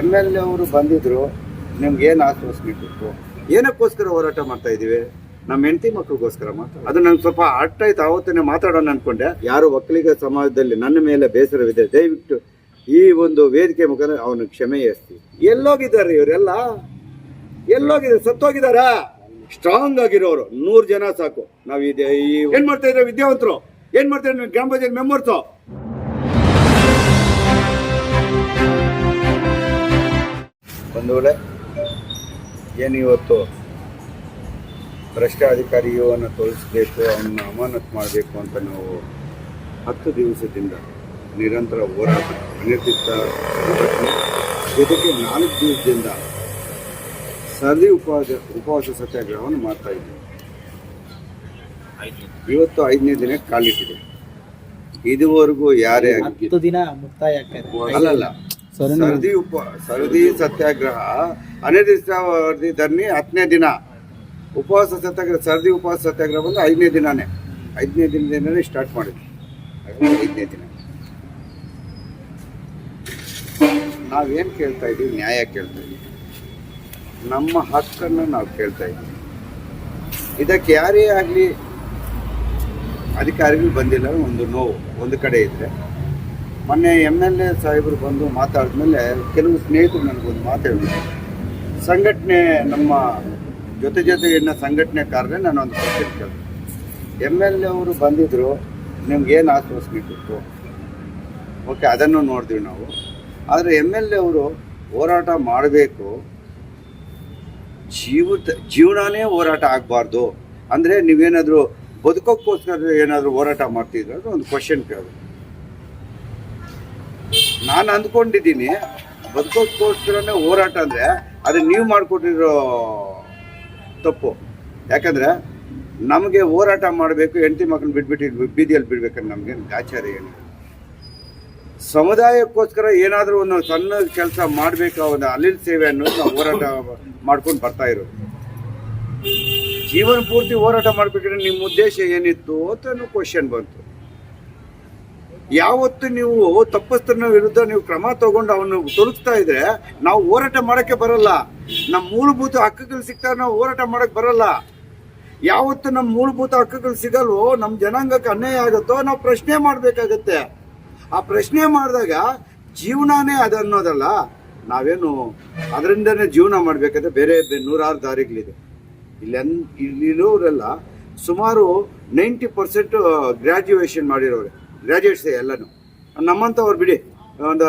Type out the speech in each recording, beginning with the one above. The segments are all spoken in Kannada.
ಎಂ ಎಲ್ ಎ ಅವರು ಬಂದಿದ್ರು ನಿಮ್ಗೆ ಏನು ಆಶ್ವಾಸನೆ ಏನಕ್ಕೋಸ್ಕರ ಹೋರಾಟ ಮಾಡ್ತಾ ಇದೀವಿ? ನಮ್ಮ ಹೆಂಡತಿ ಮಕ್ಕಳಿಗೋಸ್ಕರ ಮಾತ್ರ. ಅದು ನಂಗೆ ಸ್ವಲ್ಪ ಅರ್ಥ ಆಯ್ತು ಆವತ್ತೇ ಮಾತಾಡೋಣ ಅನ್ಕೊಂಡೆ. ಯಾರು ಒಕ್ಕಲಿಗ ಸಮಾಜದಲ್ಲಿ ನನ್ನ ಮೇಲೆ ಬೇಸರವಿದೆ ದಯವಿಟ್ಟು ಈ ಒಂದು ವೇದಿಕೆ ಮುಖಾಂತರ ಅವನು ಕ್ಷಮೆ ಎಸ್ತಿ ಎಲ್ಲೋಗಿದ್ದಾರೆ ಇವರೆಲ್ಲ? ಎಲ್ಲೋಗಿದ್ದಾರೆ? ಸತ್ತೋಗಿದಾರ ಸ್ಟ್ರಾಂಗ್ ಆಗಿರೋರು. ನೂರು ಜನ ಸಾಕು. ನಾವು ಇದೆ ಏನ್ ಮಾಡ್ತಾ ಇದ್ರೆ ವಿದ್ಯಾವಂತರು? ಏನ್ ಮಾಡ್ತಾ ಇದ್ರೆ ಗ್ರಾಮ ಪಂಚಾಯತ್ ಮೆಂಬರ್ಸು? ಬಂಧುಗಳೇ ಏನು ಇವತ್ತು ಭ್ರಷ್ಟ ಅಧಿಕಾರಿಯನ್ನು ತೋರಿಸಬೇಕು ಅವನ್ನ ಅಮಾನತ್ ಮಾಡಬೇಕು ಅಂತ ನಾವು ಹತ್ತು ದಿವಸದಿಂದ ನಿರಂತರ ಹೋರಾಟ ಅನಿರ್ದಿಷ್ಟ ಸಂಘಟನೆ ಜೊತೆಗೆ ನಾಲ್ಕು ದಿವಸದಿಂದ ಸರದಿ ಉಪವಾಸ ಉಪವಾಸ ಸತ್ಯಾಗ್ರಹವನ್ನು ಮಾಡ್ತಾ ಇದ್ದೀವಿ ಇವತ್ತು ಐದನೇ ದಿನ ಕಾಲಿಟ್ಟಿದೆ. ಇದುವರೆಗೂ ಯಾರೇ ದಿನ ಮುಕ್ತಾಯ ಅಲ್ಲಲ್ಲ. ಸರದಿ ಉಪ, ಸರದಿ ಸತ್ಯಾಗ್ರಹ. ಅನಿರ್ದಿಷ್ಟ ಅವಧಿ ಧರಣಿ, ಹತ್ತನೇ ದಿನ. ಉಪವಾಸ ಸತ್ಯಾಗ್ರಹ, ಸರದಿ ಉಪವಾಸ ಸತ್ಯಾಗ್ರಹ ಬಂದು ಐದನೇ ದಿನಾನೇ. ಐದನೇ ದಿನದಿಂದನೇ ಸ್ಟಾರ್ಟ್ ಮಾಡಿದ್ವಿ ಐದನೇ ದಿನ. ನಾವೇನು ಕೇಳ್ತಾ ಇದ್ದೀವಿ ನ್ಯಾಯ ಕೇಳ್ತಾ ಇದ್ದೀವಿ ನಮ್ಮ ಹಕ್ಕನ್ನು ನಾವು ಕೇಳ್ತಾ ಇದ್ದೀವಿ ಇದಕ್ಕೆ ಯಾರೇ ಆಗಲಿ ಅಧಿಕಾರಿಗಳು ಬಂದಿಲ್ಲ ಒಂದು ನೋವು. ಒಂದು ಕಡೆ ಇದ್ದರೆ ಮೊನ್ನೆ ಎಂ ಎಲ್ ಎ ಸಾಹೇಬರು ಬಂದು ಮಾತಾಡಿದ್ಮೇಲೆ ಕೆಲವು ಸ್ನೇಹಿತರು ನನಗೊಂದು ಮಾತು ಸಂಘಟನೆ ನಮ್ಮ ಜೊತೆ ಜೊತೆಗಿನ ಸಂಘಟನೆಕಾರರೇ ನಾನು ಒಂದು ಕ್ವಶನ್ ಕೇಳಿದೆ ಎಂ ಎಲ್ ಎ ಅವರು ಬಂದಿದ್ದರು ನಿಮ್ಗೆ ಏನು ಆಶ್ವಾಸನೆ ಓಕೆ ಅದನ್ನು ನೋಡಿದ್ವಿ ನಾವು. ಆದರೆ ಎಂ ಎಲ್ ಎ ಅವರು ಹೋರಾಟ ಮಾಡಬೇಕು. ಜೀವಿತ, ಜೀವನನೇ ಹೋರಾಟ ಆಗಬಾರ್ದು. ಅಂದರೆ ನೀವೇನಾದರೂ ಬದುಕೋಕ್ಕೋಸ್ಕರ ಏನಾದರೂ ಹೋರಾಟ ಮಾಡ್ತಿದ್ರೆ ಅದು ಒಂದು ಕ್ವಶನ್ ಕೇಳಿದೆ. ನಾನು ಅಂದ್ಕೊಂಡಿದ್ದೀನಿ ಬದುಕೋಕ್ಕೋಸ್ಕರನೇ ಹೋರಾಟ ಅಂದರೆ ಅದು ನೀವು ಮಾಡಿಕೊಟ್ಟಿರೋ ತಪ್ಪು. ಯಾಕಂದರೆ ನಮಗೆ ಹೋರಾಟ ಮಾಡಬೇಕು, ಹೆಂಡತಿ ಮಕ್ಕಳನ್ನ ಬಿಟ್ಬಿಟ್ಟು ಬೀದಿಯಲ್ಲಿ ಬಿಡ್ಬೇಕಂದ್ರೆ ನಮಗೆ ಗಾಚಾರ ಏನು ಸಮುದಾಯಕ್ಕೋಸ್ಕರ ಏನಾದರೂ ಒಂದು ಸಣ್ಣ ಕೆಲಸ ಮಾಡಬೇಕು, ಒಂದು ಅಲ್ಲಿನ ಸೇವೆ ಅನ್ನೋದು ನಾವು ಹೋರಾಟ ಮಾಡ್ಕೊಂಡು ಬರ್ತಾ ಇರೋದು. ಜೀವನ ಪೂರ್ತಿ ಹೋರಾಟ ಮಾಡ್ಬೇಕಾದ್ರೆ ನಿಮ್ಮ ಉದ್ದೇಶ ಏನಿತ್ತು ಅಂತ ಕ್ವಶನ್ ಬಂತು. ಯಾವತ್ತು ನೀವು ತಪ್ಪಸ್ಥನ ವಿರುದ್ಧ ನೀವು ಕ್ರಮ ತಗೊಂಡು ಅವನು ತೊಲಗಿಸ್ತಾ ಇದ್ರೆ ನಾವು ಹೋರಾಟ ಮಾಡಕ್ಕೆ ಬರಲ್ಲ. ನಮ್ಮ ಮೂಲಭೂತ ಹಕ್ಕುಗಳು ಸಿಗ್ತಾ ನಾವು ಹೋರಾಟ ಮಾಡಕ್ ಬರಲ್ಲ. ಯಾವತ್ತು ನಮ್ಮ ಮೂಲಭೂತ ಹಕ್ಕುಗಳು ಸಿಗಲ್ವೋ, ನಮ್ಮ ಜನಾಂಗಕ್ಕೆ ಅನ್ಯಾಯ ಆಗುತ್ತೋ, ನಾವು ಪ್ರಶ್ನೆ ಮಾಡಬೇಕಾಗತ್ತೆ. ಆ ಪ್ರಶ್ನೆ ಮಾಡಿದಾಗ ಜೀವನನೇ ಅದು ಅನ್ನೋದಲ್ಲ. ನಾವೇನು ಅದರಿಂದನೇ ಜೀವನ ಮಾಡಬೇಕಾದ್ರೆ ಬೇರೆ ನೂರಾರು ದಾರಿಗಳಿದೆ. ಇಲ್ಲಿ ಇಲ್ಲಿರೋರೆಲ್ಲ ಸುಮಾರು ನೈಂಟಿ ಪರ್ಸೆಂಟ್ ಗ್ರ್ಯಾಜುಯೇಷನ್ ಮಾಡಿರೋರೆ. ಗ್ರ್ಯಾಜುಯೇಟ್ಸ್ ಎಲ್ಲನೂ. ನಮ್ಮಂಥವ್ರು ಬಿಡಿ, ಒಂದು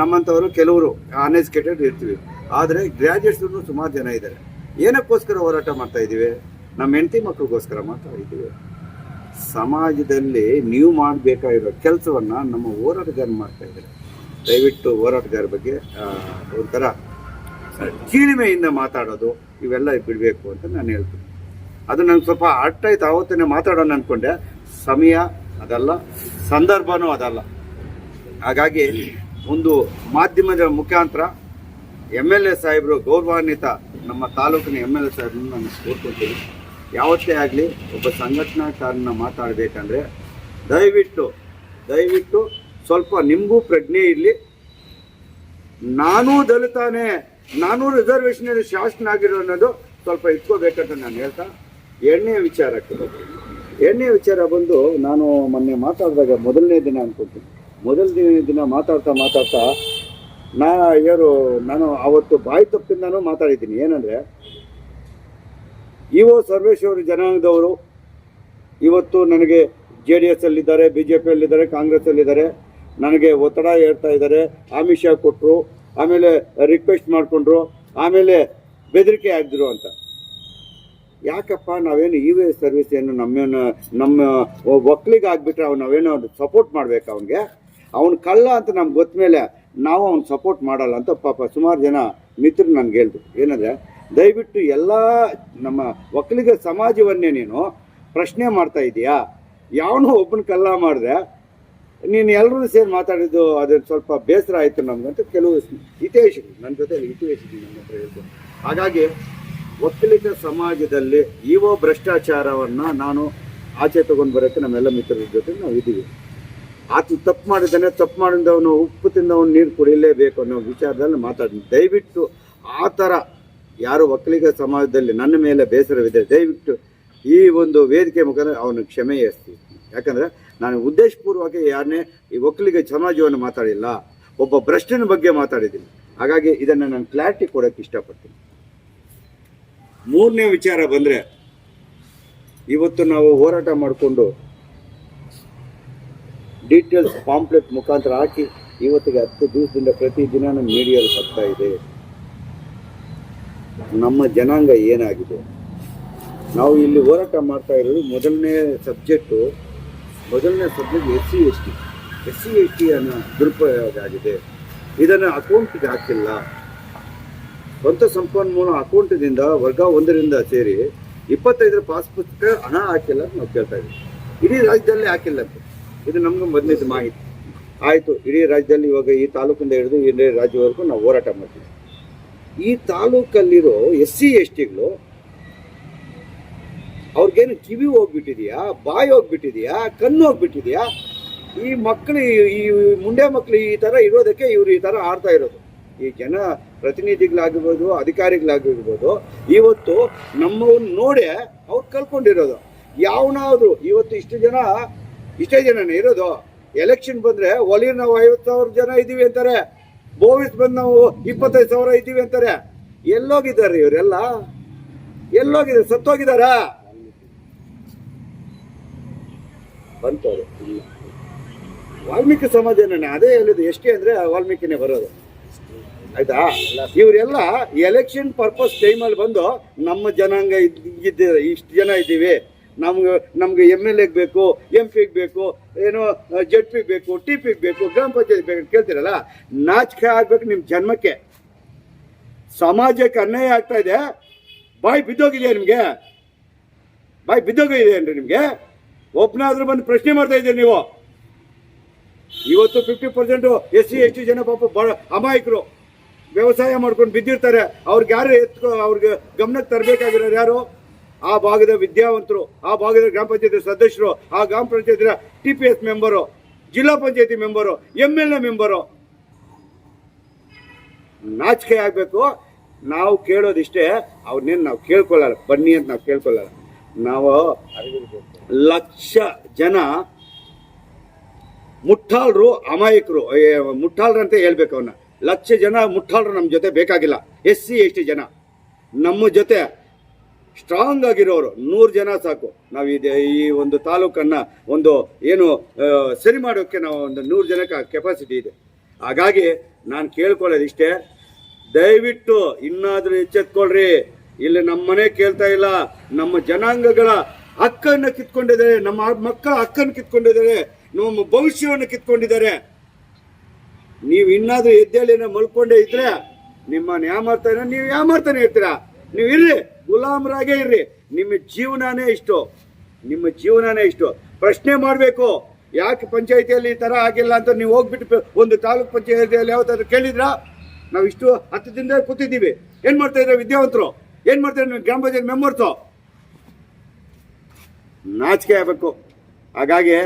ನಮ್ಮಂಥವರು ಕೆಲವರು ಅನ್ಎಜುಕೇಟೆಡ್ ಇರ್ತೀವಿ. ಆದರೆ ಗ್ರ್ಯಾಜುಯೇಟ್ಸ್ನು ಸುಮಾರು ಜನ ಇದ್ದಾರೆ ಏನಕ್ಕೋಸ್ಕರ ಹೋರಾಟ ಮಾಡ್ತಾ ಇದ್ದೀವಿ? ನಮ್ಮ ಹೆಂಡತಿ ಮಕ್ಕಳಿಗೋಸ್ಕರ ಮಾಡ್ತಾ ಇದ್ದೀವಿ. ಸಮಾಜದಲ್ಲಿ ನೀವು ಮಾಡಬೇಕಾಗಿರೋ ಕೆಲಸವನ್ನು ನಮ್ಮ ಹೋರಾಟಗಾರರು ಮಾಡ್ತಾ ಇದ್ದಾರೆ. ದಯವಿಟ್ಟು ಹೋರಾಟಗಾರ ಬಗ್ಗೆ ಒಂಥರ ಕೀಳಿಮೆಯಿಂದ ಮಾತಾಡೋದು, ಇವೆಲ್ಲ ಬಿಡಬೇಕು ಅಂತ ನಾನು ಹೇಳ್ತೀನಿ. ಅದು ನಂಗೆ ಸ್ವಲ್ಪ ಅರ್ಥ ಆಯ್ತು, ಆವತ್ತನೇ ಮಾತಾಡೋಣ ಅಂದ್ಕೊಂಡೆ ಸಮಯ ಅದಲ್ಲ, ಸಂದರ್ಭನೂ ಅದಲ್ಲ. ಹಾಗಾಗಿ ಒಂದು ಮಾಧ್ಯಮದ ಮುಖಾಂತರ ಎಂ ಎಲ್ ಎ ಸಾಹೇಬರು ಗೌರವಾನ್ವಿತ ನಮ್ಮ ತಾಲೂಕಿನ ಎಂ ಎಲ್ ಎ ಸಾಹೇಬ್ರನ್ನ ನಾನು ಕೋರ್ಕೊಳ್ತೀನಿ. ಯಾವತ್ತೇ ಆಗಲಿ ಒಬ್ಬ ಸಂಘಟನಾಕಾರನ ಮಾತಾಡಬೇಕಂದ್ರೆ ದಯವಿಟ್ಟು ದಯವಿಟ್ಟು ಸ್ವಲ್ಪ ನಿಮಗೂ ಪ್ರಜ್ಞೆ ಇರಲಿ. ನಾನೂ ದಲಿತಾನೆ, ನಾನು ರಿಸರ್ವೇಷನ್ ಶಾಸನ ಆಗಿರೋ ಅನ್ನೋದು ಸ್ವಲ್ಪ ಇಟ್ಕೋಬೇಕಂತ ನಾನು ಹೇಳ್ತಾ ಎರಡನೇ ವಿಚಾರಕ್ಕೆ ಎರಡನೇ ವಿಚಾರ ಬಂದು ನಾನು ಮೊನ್ನೆ ಮಾತಾಡಿದಾಗ ಮೊದಲನೇ ದಿನ ಅನ್ಕೊತೀನಿ. ಮೊದಲನೇ ದಿನ ಮಾತಾಡ್ತಾ ಮಾತಾಡ್ತಾ ನಾ ಯಾರು ನಾನು ಅವತ್ತು ಬಾಯಿ ತಪ್ಪಿಂದಾನು ಮಾತಾಡಿದ್ದೀನಿ. ಏನಂದರೆ, ಇ ಒ ಸರ್ವೇಶ್ವರ ಜನಾಂಗದವರು, ಇವತ್ತು ನನಗೆ ಜೆ ಡಿ ಎಸ್ ಅಲ್ಲಿದ್ದಾರೆ, ಬಿ ಜೆ ಪಿಯಲ್ಲಿದ್ದಾರೆ ಕಾಂಗ್ರೆಸ್ಸಲ್ಲಿದ್ದಾರೆ ನನಗೆ ಒತ್ತಡ ಹೇಳ್ತಾ ಇದ್ದಾರೆ, ಆಮಿಷ ಕೊಟ್ಟರು ಆಮೇಲೆ ರಿಕ್ವೆಸ್ಟ್ ಮಾಡಿಕೊಂಡ್ರು, ಆಮೇಲೆ ಬೆದರಿಕೆ ಆಗಿದ್ರು ಅಂತ. ಯಾಕಪ್ಪ, ನಾವೇನು ಇ ವಿ ಸರ್ವಿಸ್ ಏನು ನಮ್ಮೇನು, ನಮ್ಮ ಒಕ್ಕಲಿಗೆ ಆಗ್ಬಿಟ್ರೆ ಅವ್ನು ನಾವೇನೋ ಸಪೋರ್ಟ್ ಮಾಡ್ಬೇಕು ಅವನಿಗೆ? ಅವ್ನು ಕಳ್ಳ ಅಂತ ನಮ್ಗೆ ಗೊತ್ತ ಮೇಲೆ ನಾವು ಅವ್ನು ಸಪೋರ್ಟ್ ಮಾಡಲ್ಲ ಅಂತ ಪಾಪ ಸುಮಾರು ಜನ ಮಿತ್ರರು ನನಗೆ ಹೇಳಿದ್ರು. ಏನಂದರೆ, ದಯವಿಟ್ಟು ಎಲ್ಲ ನಮ್ಮ ಒಕ್ಕಲಿಗ ಸಮಾಜವನ್ನೇ ನೀನು ಪ್ರಶ್ನೆ ಮಾಡ್ತಾ ಇದೀಯಾ? ಯಾವನು ಒಬ್ಬನ ಕಲ್ಲ ಮಾಡಿದ್ರೆ ನೀನು ಎಲ್ಲರೂ ಸೇರಿ ಮಾತಾಡಿದ್ದು ಅದು ಸ್ವಲ್ಪ ಬೇಸರ ಆಯಿತು ನಮ್ಗಂತ ಕೆಲವು ಇತಿಹಾಸಗಳು ನನ್ನ ಜೊತೆ ಹಿತೇಶ್ ನನ್ನ ಹತ್ರ ಹಾಗಾಗಿ ಒಕ್ಕಲಿಗ ಸಮಾಜದಲ್ಲಿ ಇವ ಭ್ರಷ್ಟಾಚಾರವನ್ನು ನಾನು ಆಚೆ ತಗೊಂಡು ಬರೋಕ್ಕೆ ನಮ್ಮೆಲ್ಲ ಮಿತ್ರರ ಜೊತೆ ನಾವು ಇದ್ದೀವಿ. ಆತ ತಪ್ಪು ಮಾಡಿದ್ದಾನೆ, ತಪ್ಪು ಮಾಡಿದವನು ಉಪ್ಪು ತಿಂದವನು ನೀರು ಕುಡಿಯಲೇಬೇಕು ಅನ್ನೋ ವಿಚಾರದಲ್ಲಿ ಮಾತಾಡ್ತೀನಿ. ದಯವಿಟ್ಟು ಆ ಥರ ಯಾರು ಒಕ್ಕಲಿಗ ಸಮಾಜದಲ್ಲಿ ನನ್ನ ಮೇಲೆ ಬೇಸರವಿದೆ ದಯವಿಟ್ಟು ಈ ಒಂದು ವೇದಿಕೆ ಮುಖಾಂತರ ಅವನು ಕ್ಷಮೆ ಯಾಸ್ತಿ ಯಾಕಂದರೆ ನಾನು ಉದ್ದೇಶಪೂರ್ವಕ ಯಾರನ್ನೇ ಈ ಒಕ್ಕಲಿಗ ಸಮಾಜವನ್ನು ಮಾತಾಡಿಲ್ಲ, ಒಬ್ಬ ಭ್ರಷ್ಟನ ಬಗ್ಗೆ ಮಾತಾಡಿದ್ದೀನಿ. ಹಾಗಾಗಿ ಇದನ್ನು ನಾನು ಕ್ಲಾರಿಟಿ ಕೊಡೋಕ್ಕೆ ಇಷ್ಟಪಡ್ತೀನಿ. ಮೂರನೇ ವಿಚಾರ ಬಂದರೆ, ಇವತ್ತು ನಾವು ಹೋರಾಟ ಮಾಡಿಕೊಂಡು ಡೀಟೇಲ್ಸ್ ಪಾಂಪ್ಲೆಟ್ ಮುಖಾಂತರ ಹಾಕಿ ಇವತ್ತಿಗೆ ಹತ್ತು ದಿವಸದಿಂದ ಪ್ರತಿದಿನ ನಮ್ಮ ಮೀಡಿಯಲ್ಲಿ ಬರ್ತಾ ಇದೆ. ನಮ್ಮ ಜನಾಂಗ ಏನಾಗಿದೆ? ನಾವು ಇಲ್ಲಿ ಹೋರಾಟ ಮಾಡ್ತಾ ಇರೋದು ಮೊದಲನೇ ಸಬ್ಜೆಕ್ಟು ಮೊದಲನೇ subject S C S T S C S T ಅನ್ನೋ ದುರುಪಯೋಗ ಆಗಿದೆ. ಇದನ್ನು ಅಕೌಂಟಿಗೆ ಹಾಕಿಲ್ಲ. ಸ್ವಂತ ಸಂಪನ್ಮೂಲ ಅಕೌಂಟ್ದಿಂದ ವರ್ಗ ಒಂದರಿಂದ ಸೇರಿ ಇಪ್ಪತ್ತೈದರ ಪಾಸ್ ಪುಸ್ತಕ ಹಣ ಹಾಕಿಲ್ಲ ಅಂತ ನಾವು ಕೇಳ್ತಾ ಇದ್ದೀವಿ. ಇಡೀ ರಾಜ್ಯದಲ್ಲಿ ಹಾಕಿಲ್ಲ ಅಂತ. ಇದು ನಮ್ಗೆ ಮೊದಲಿದ್ದ ಮಾಹಿತಿ. ಆಯಿತು, ಇಡೀ ರಾಜ್ಯದಲ್ಲಿ ಇವಾಗ ಈ ತಾಲೂಕಿಂದ ಹಿಡಿದು ಇಡೀ ರಾಜ್ಯವರೆಗೂ ನಾವು ಹೋರಾಟ ಮಾಡ್ತೀವಿ. ಈ ತಾಲೂಕಲ್ಲಿರೋ ಎಸ್ ಸಿ ಎಸ್ ಟಿಗಳು ಅವ್ರಿಗೇನು ಕಿವಿ ಹೋಗ್ಬಿಟ್ಟಿದೆಯಾ, ಬಾಯಿ ಹೋಗ್ಬಿಟ್ಟಿದೆಯಾ, ಕಣ್ಣು ಹೋಗ್ಬಿಟ್ಟಿದೆಯಾ? ಈ ಮಕ್ಕಳು ಈ ಮುಂಡೆ ಮಕ್ಕಳು ಈ ಥರ ಇರೋದಕ್ಕೆ ಇವರು ಈ ಥರ ಆಡ್ತಾ ಇರೋದು. ಈ ಜನ ಪ್ರತಿನಿಧಿಗಳಾಗಿರ್ಬೋದು, ಅಧಿಕಾರಿಗಳಾಗಿರ್ಬೋದು, ಇವತ್ತು ನಮ್ಮವ್ರನ್ನ ನೋಡಿ ಅವ್ರು ಕಲ್ಕೊಂಡಿರೋದು. ಯಾವನಾದ್ರು ಇವತ್ತು ಇಷ್ಟು ಜನ, ಇಷ್ಟೇ ಜನನೇ ಇರೋದು. ಎಲೆಕ್ಷನ್ ಬಂದ್ರೆ ಒಲಿ ನಾವು ಐವತ್ತು ಸಾವಿರ ಜನ ಇದ್ದೀವಿ ಅಂತಾರೆ. ಬೋವಿಸ್ ಬಂದು ನಾವು ಇಪ್ಪತ್ತೈದು ಸಾವಿರ ಇದ್ದೀವಿ ಅಂತಾರೆ. ಎಲ್ಲೋಗಿದ್ದಾರೆ ಇವರೆಲ್ಲ? ಎಲ್ಲೋಗಿದ್ದಾರೆ? ಸತ್ತೋಗಿದಾರಾ ಬಂತವ್ರು. ವಾಲ್ಮೀಕಿ ಸಮಾಜನೇ ಅದೇ ಹೇಳಿದ್ದು. ಎಷ್ಟೇ ಅಂದ್ರೆ ವಾಲ್ಮೀಕಿನೇ ಬರೋದು. ಆಯ್ತಾ? ಇವರೆಲ್ಲ ಎಲೆಕ್ಷನ್ ಪರ್ಪಸ್ ಟೈಮಲ್ಲಿ ಬಂದು ನಮ್ಮ ಜನಾಂಗ ಇದ್ದ ಇಷ್ಟು ಜನ ಇದ್ದೀವಿ. ನಮ್ಗೆ ನಮ್ಗೆ ಎಂ ಎಲ್ ಎಗೆ ಬೇಕು ಎಂ ಪಿಗೆ ಬೇಕು, ಏನೋ ಜಡ್ ಪಿಗೆ ಬೇಕು ಟಿ ಪಿಗೆ ಬೇಕು, ಗ್ರಾಮ ಪಂಚಾಯತ್ ಬೇಕು, ಕೇಳ್ತೀರಲ್ಲ? ನಾಚಿಕೆ ಆಗ್ಬೇಕು ನಿಮ್ಮ ಜನ್ಮಕ್ಕೆ. ಸಮಾಜಕ್ಕೆ ಅನ್ಯಾಯ ಆಗ್ತಾ ಇದೆ. ಬಾಯಿ ಬಿದ್ದೋಗಿದೆಯಾ ನಿಮಗೆ. ಬಾಯಿ ಬಿದ್ದೋಗಿದೆ ಏನ್ರಿ ನಿಮಗೆ? ಒಬ್ಬನಾದ್ರೂ ಬಂದು ಪ್ರಶ್ನೆ ಮಾಡ್ತಾ ಇದ್ದೀರಿ ನೀವು. ಇವತ್ತು fifty percent S C S T ಜನ ಪಾಪ ಬಹಳ ಅಮಾಯಕರು. ವ್ಯವಸಾಯ ಮಾಡ್ಕೊಂಡು ಬಿದ್ದಿರ್ತಾರೆ. ಅವ್ರಿಗೆ ಯಾರು ಎತ್ಕೊ, ಅವ್ರಿಗೆ ಗಮನಕ್ಕೆ ತರಬೇಕಾಗಿರೋರು ಯಾರು? ಆ ಭಾಗದ ವಿದ್ಯಾವಂತರು, ಆ ಭಾಗದ ಗ್ರಾಮ ಪಂಚಾಯತಿ ಸದಸ್ಯರು, ಆ ಗ್ರಾಮ ಪಂಚಾಯತಿನ ಟಿ ಪಿ ಎಸ್ ಮೆಂಬರು, ಜಿಲ್ಲಾ ಪಂಚಾಯತಿ member M L A member. ನಾಚಿಕೆ ಆಗಬೇಕು. ನಾವು ಕೇಳೋದಿಷ್ಟೇ ಅವ್ರನ್ನೇನು ನಾವು ಕೇಳ್ಕೊಳ್ಳಲ್ಲ, ಬನ್ನಿ ಅಂತ ನಾವು ಕೇಳ್ಕೊಳ್ಳಲ್ಲ. ನಾವು ಲಕ್ಷ ಜನ ಮುಟ್ಟಾಳರು ಅಮಾಯಕರು ಅಂತ ಹೇಳ್ಬೇಕು ಅವನ್ನ ಲಕ್ಷ ಜನ ಮುಟ್ಟಾಳರು ನಮ್ಮ ಜೊತೆ ಬೇಕಾಗಿಲ್ಲ. ಎಸ್ ಸಿ ಎಸ್ ಟಿ ಜನ. ನಮ್ಮ ಜೊತೆ ಸ್ಟ್ರಾಂಗ್ ಆಗಿರೋರು, ನೂರು ಜನ ಸಾಕು. ನಾವು ಇದೆ ಈ ಒಂದು ತಾಲೂಕನ್ನು ಒಂದು, ಏನು ಸರಿ ಮಾಡೋಕ್ಕೆ ನಾವು ಒಂದು ನೂರು ಜನಕ್ಕೆ ಕೆಪಾಸಿಟಿ ಇದೆ. ಹಾಗಾಗಿ ನಾನು ಕೇಳ್ಕೊಳ್ಳೋದು ಇಷ್ಟೇ, ದಯವಿಟ್ಟು ಇನ್ನಾದರೂ ಎಚ್ಚೆತ್ಕೊಳ್ರಿ. ಇಲ್ಲಿ ನಮ್ಮ ಮನೆ ಕೇಳ್ತಾ ಇಲ್ಲ, ನಮ್ಮ ಜನಾಂಗಗಳ ಹಕ್ಕನ್ನು ಕಿತ್ಕೊಂಡಿದ್ದಾರೆ, ನಮ್ಮ ಮಕ್ಕಳ ಹಕ್ಕನ್ನು ಕಿತ್ಕೊಂಡಿದ್ದಾರೆ, ನಮ್ಮ ಭವಿಷ್ಯವನ್ನು ಕಿತ್ಕೊಂಡಿದ್ದಾರೆ. ನೀವು ಇನ್ನಾದ್ರೂ ಎದ್ದೇಳಿ ಮಲ್ಕೊಂಡೇ ಇದ್ರೆ ನಿಮ್ಮ ಯಾಮರ್ತಾನೆ ನೀವು ಯಾಮರ್ತಾನೆ ಇರ್ತೀರಾ ನೀವು ಇರ್ರಿ, ಗುಲಾಮರಾಗೇ ಇರ್ರಿ. ನಿಮ್ಮ ಜೀವನನೇ ಇಷ್ಟು. ನಿಮ್ಮ ಜೀವನನೇ ಇಷ್ಟು. ಪ್ರಶ್ನೆ ಮಾಡಬೇಕು, ಯಾಕೆ ಪಂಚಾಯಿತಿಯಲ್ಲಿ ಈ ಥರ ಆಗಿಲ್ಲ ಅಂತ ನೀವು ಹೋಗ್ಬಿಟ್ಟು ಒಂದು ತಾಲೂಕ್ ಪಂಚಾಯಿತಿಯಲ್ಲಿ ಯಾವತ್ತಾದ್ರೂ ಕೇಳಿದ್ರಾ? ನಾವು ಇಷ್ಟು ಹತ್ತು ದಿನದ ಕೂತಿದ್ದೀವಿ. ಏನು ಮಾಡ್ತಾ ಇದ್ದಾರೆ ವಿದ್ಯಾವಂತರು? ಏನು ಮಾಡ್ತಾ ಇದ್ರೆ ಗ್ರಾಮ ಪಂಚಾಯತ್ ಮೆಂಬರ್ಸು? ನಾಚಿಕೆ ಆಗಬೇಕು. ಹಾಗಾಗಿ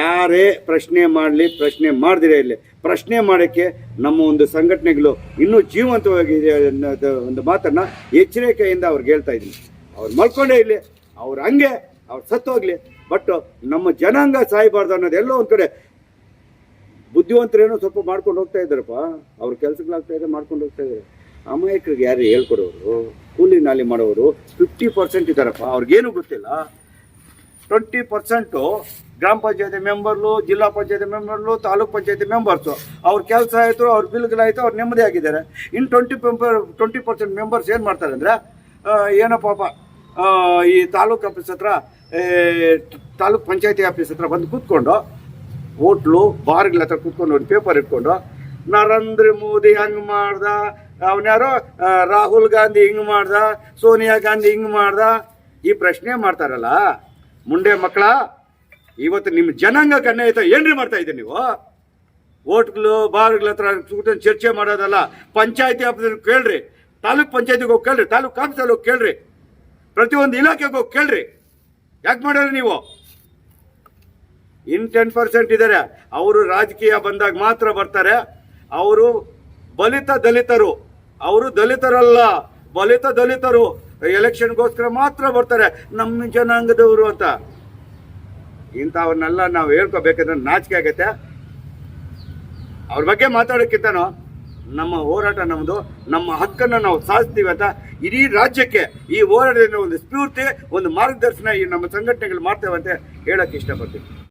ಯಾರೇ ಪ್ರಶ್ನೆ ಮಾಡಲಿ, ಪ್ರಶ್ನೆ ಮಾಡಿದಿರ ಇರಲಿ ಪ್ರಶ್ನೆ ಮಾಡೋಕ್ಕೆ ನಮ್ಮ ಒಂದು ಸಂಘಟನೆಗಳು ಇನ್ನೂ ಜೀವಂತವಾಗಿದೆ ಅನ್ನೋದು ಒಂದು ಮಾತನ್ನು ಎಚ್ಚರಿಕೆಯಿಂದ ಅವ್ರಿಗೆ ಹೇಳ್ತಾ ಇದ್ದೀನಿ. ಅವ್ರು ಮಲ್ಕೊಂಡೇ ಇರಲಿ, ಅವ್ರು ಹಂಗೆ, ಅವ್ರು ಸತ್ತೋಗ್ಲಿ ಬಟ್ ನಮ್ಮ ಜನಾಂಗ ಸಾಯಬಾರ್ದು ಅನ್ನೋದು ಎಲ್ಲೋ ಒಂದು ಕಡೆ ಬುದ್ಧಿವಂತರೇನೋ ಸ್ವಲ್ಪ ಮಾಡ್ಕೊಂಡು ಹೋಗ್ತಾ ಇದ್ದಾರಪ್ಪ. ಅವ್ರ ಕೆಲಸಗಳಾಗ್ತಾ ಇದೆ, ಮಾಡ್ಕೊಂಡು ಹೋಗ್ತಾ ಇದ್ದಾರೆ. ಅಮಾಯಕರಿಗೆ ಯಾರು ಹೇಳ್ಕೊಡೋರು? ಕೂಲಿ ನಾಲಿ ಮಾಡೋರು ಫಿಫ್ಟಿ ಪರ್ಸೆಂಟ್ ಇದ್ದಾರಪ್ಪ. ಅವ್ರಿಗೇನು ಗೊತ್ತಿಲ್ಲ? ಟ್ವೆಂಟಿ ಪರ್ಸೆಂಟು ಗ್ರಾಮ ಪಂಚಾಯತಿ ಮೆಂಬರ್ಲು, ಜಿಲ್ಲಾ ಪಂಚಾಯತಿ ಮೆಂಬರ್ಲು, ತಾಲೂಕ್ ಪಂಚಾಯತಿ ಮೆಂಬರ್ಸು, ಅವ್ರ ಕೆಲಸ ಆಯಿತು, ಅವ್ರ ಬಿಲ್ಗಳಾಯಿತು ಅವ್ರು ನೆಮ್ಮದಿ ಆಗಿದ್ದಾರೆ. ಇನ್ನು twenty member twenty percent members ಏನು ಮಾಡ್ತಾರೆ ಅಂದರೆ ಏನೋ ಪಾಪ ಈ ತಾಲೂಕು ಆಫೀಸ್ ಹತ್ರ ತಾಲೂಕ್ ಪಂಚಾಯತಿ ಆಫೀಸ್ ಹತ್ರ ಬಂದು ಕೂತ್ಕೊಂಡು, ಹೋಟ್ಲು, ಬಾರ್ಗಳ ಹತ್ರ ಕೂತ್ಕೊಂಡು ಒಂದು ಪೇಪರ್ ಇಟ್ಕೊಂಡು, ನರೇಂದ್ರ ಮೋದಿ ಹಂಗೆ ಮಾಡ್ದ ಅವನ್ಯಾರೋ ರಾಹುಲ್ ಗಾಂಧಿ ಹಿಂಗೆ ಮಾಡ್ದ, ಸೋನಿಯಾ ಗಾಂಧಿ ಹಿಂಗೆ ಮಾಡ್ದ, ಈ ಪ್ರಶ್ನೆ ಮಾಡ್ತಾರಲ್ಲ, ಮುಂಡೆ ಮಕ್ಕಳ ಇವತ್ತು ನಿಮ್ಮ ಜನಾಂಗ ಕಣ್ಣಾಯ್ತ ಏನ್ರಿ ಮಾಡ್ತಾ ಇದ್ದೀರಿ ನೀವು? ಓಟ್ಗಳು ಬಾರ್ಗಳ ಹತ್ರ ಚರ್ಚೆ ಮಾಡೋದಲ್ಲ, ಪಂಚಾಯತಿ ಆಫೀಸ್ ಕೇಳ್ರಿ. ತಾಲೂಕ್ ಪಂಚಾಯತಿಗೆ ಹೋಗಿ ಕೇಳ್ರಿ. ತಾಲೂಕ್ ಆಫೀಸಲ್ಲಿ ಹೋಗಿ ಕೇಳ್ರಿ. ಪ್ರತಿಯೊಂದು ಇಲಾಖೆಗೆ ಹೋಗಿ ಕೇಳ್ರಿ. ಯಾಕೆ ಮಾಡ್ರಿ ನೀವು? ಇನ್ ಟೆನ್ ಪರ್ಸೆಂಟ್ ಇದ್ದಾರೆ ಅವರು ರಾಜಕೀಯ ಬಂದಾಗ ಮಾತ್ರ ಬರ್ತಾರೆ. ಅವರು ಬಲಿತ ದಲಿತರು. ಅವರು ದಲಿತರಲ್ಲ. ಬಲಿತ ದಲಿತರು. ಎಲೆಕ್ಷನ್ಗೋಸ್ಕರ ಮಾತ್ರ ಬರ್ತಾರೆ. ನಮ್ಮ ಜನಾಂಗದವರು ಅಂತ. ಇಂಥವನ್ನೆಲ್ಲ ನಾವು ಹೇಳ್ಕೋಬೇಕಂದ್ರೆ ನಾಚಿಕೆ ಆಗೈತೆ. ಅವ್ರ ಬಗ್ಗೆ ಮಾತಾಡೋಕ್ಕಿಂತನೂ ನಮ್ಮ ಹೋರಾಟ ನಮ್ಮದು ನಮ್ಮ ಹಕ್ಕನ್ನು ನಾವು ಸಾಧಿಸ್ತೀವಿ ಅಂತ ಇಡೀ ರಾಜ್ಯಕ್ಕೆ ಈ ಹೋರಾಟದಿಂದ ಒಂದು ಸ್ಫೂರ್ತಿ, ಒಂದು ಮಾರ್ಗದರ್ಶನ ಈ ನಮ್ಮ ಸಂಘಟನೆಗಳು ಮಾಡ್ತೇವೆ ಅಂತ ಹೇಳೋಕ್ಕೆ ಇಷ್ಟಪಡ್ತೀನಿ.